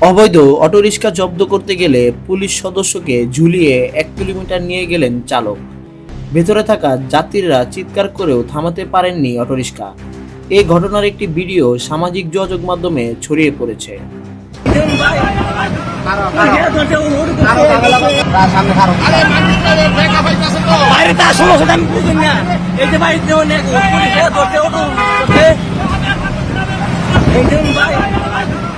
অবৈধ অটোরিকশা জব্দ করতে গেলে পুলিশ সদস্যকে ঝুলিয়ে এক কিলোমিটার নিয়ে গেলেন চালক। ভেতরে থাকা যাত্রীরা চিৎকার করেও থামাতে পারেননি অটোরিকশা এই ঘটনার একটি ভিডিও সামাজিক যোগাযোগ মাধ্যমে ছড়িয়ে পড়েছে। ভাই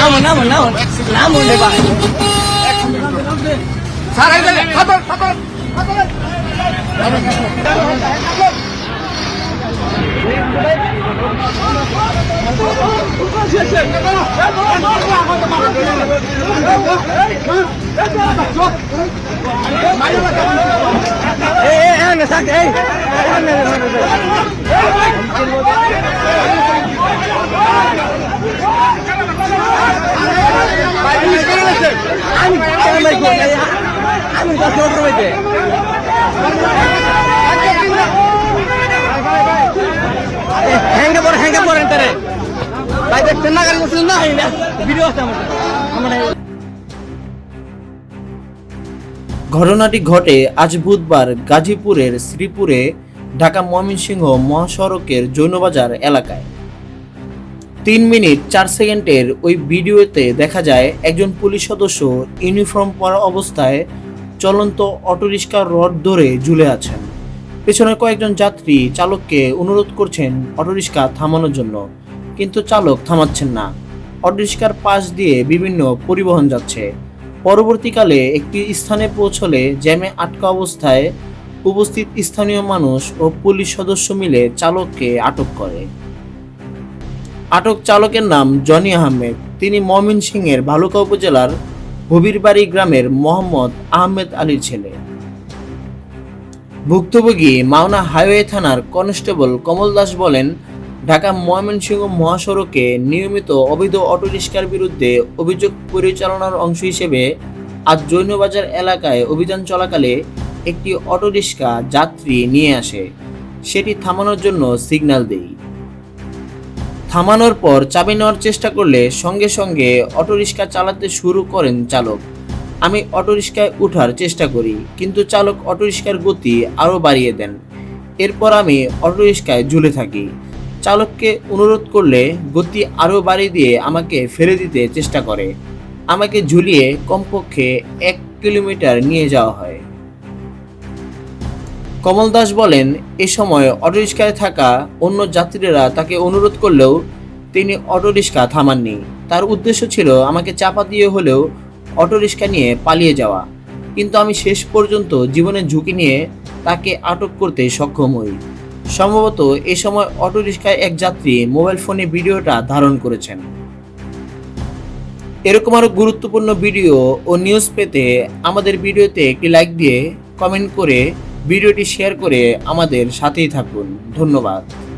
নাম নাম নাম নাম উঠে ভাই এই এই এই না সাথে এই আমি আমি আমি হ্যাঙ্গে হ্যাঙ্গে তারে ভাই, দেখছেন না গাড়ি করছেন না ভিডিও আছে আমার ঘটনাটি ঘটে আজ বুধবার গাজীপুরের শ্রীপুরে ঢাকা ময়মনসিংহ মহাসড়কের জৈনবাজার এলাকায়। তিন মিনিট চার সেকেন্ডের ওই ভিডিওতে দেখা যায় একজন পুলিশ সদস্য ইউনিফর্ম পরা অবস্থায় চলন্ত অটোরিকশার রড ধরে ঝুলে আছেন। পেছনে কয়েকজন যাত্রী চালককে অনুরোধ করছেন অটোরিকশা থামানোর জন্য, কিন্তু চালক থামাচ্ছেন না। অটোরিকশার পাশ দিয়ে বিভিন্ন পরিবহন যাচ্ছে। পরবর্তীকালে একটি স্থানে পৌঁছলে জ্যামে আটকা অবস্থায় উপস্থিত স্থানীয় মানুষ ও পুলিশ সদস্য মিলে চালককে আটক করে। আটক চালকের নাম জনি আহমেদ। তিনি ময়মনসিংহের ভালুকা উপজেলার হবিরবাড়ি গ্রামের মোহাম্মদ আহমেদ আলীর ছেলে। ভুক্তভোগী মাওনা হাইওয়ে থানার কনস্টেবল কমল দাস বলেন, ঢাকা ময়মনসিংহ মহাসড়কে নিয়মিত অবৈধ অটোরিকশার বিরুদ্ধে অভিযোগ পরিচালনার অংশ হিসেবে আজ জৈনবাজার এলাকায় অভিযান চলাকালে একটি অটোরিকশা যাত্রী নিয়ে আসে। সেটি থামানোর জন্য সিগন্যাল দেই থামানোর পর চাবি নেওয়ার চেষ্টা করলে সঙ্গে সঙ্গে অটোরিকশা চালাতে শুরু করেন চালক। আমি অটোরিকশায় ওঠার চেষ্টা করি, কিন্তু চালক অটোরিকশার গতি আরও বাড়িয়ে দেন। এরপর আমি অটোরিকশায় ঝুলে থাকি। চালককে অনুরোধ করলে গতি আরও বাড়িয়ে দিয়ে আমাকে ফেলে দিতে চেষ্টা করে। আমাকে ঝুলিয়ে কমপক্ষে এক কিলোমিটার নিয়ে যাওয়া হয়। কমল দাস বলেন, এ সময় অটোরিকশায় থাকা অন্য যাত্রীরা তাকে অনুরোধ করলেও তিনি অটোরিকশা থামাননি। তার উদ্দেশ্য ছিল আমাকে চাপা দিয়ে হলেও অটোরিকশা নিয়ে পালিয়ে যাওয়া। কিন্তু আমি শেষ পর্যন্ত জীবনের ঝুঁকি নিয়ে তাকে আটক করতে সক্ষম হই। সম্ভবত এ সময় অটোরিকশায় এক যাত্রী মোবাইল ফোনে ভিডিওটা ধারণ করেছেন। এরকম আরও গুরুত্বপূর্ণ ভিডিও ও নিউজ পেতে আমাদের ভিডিওতে একটি লাইক দিয়ে কমেন্ট করে ভিডিওটি শেয়ার করে আমাদের সাথেই থাকুন। ধন্যবাদ।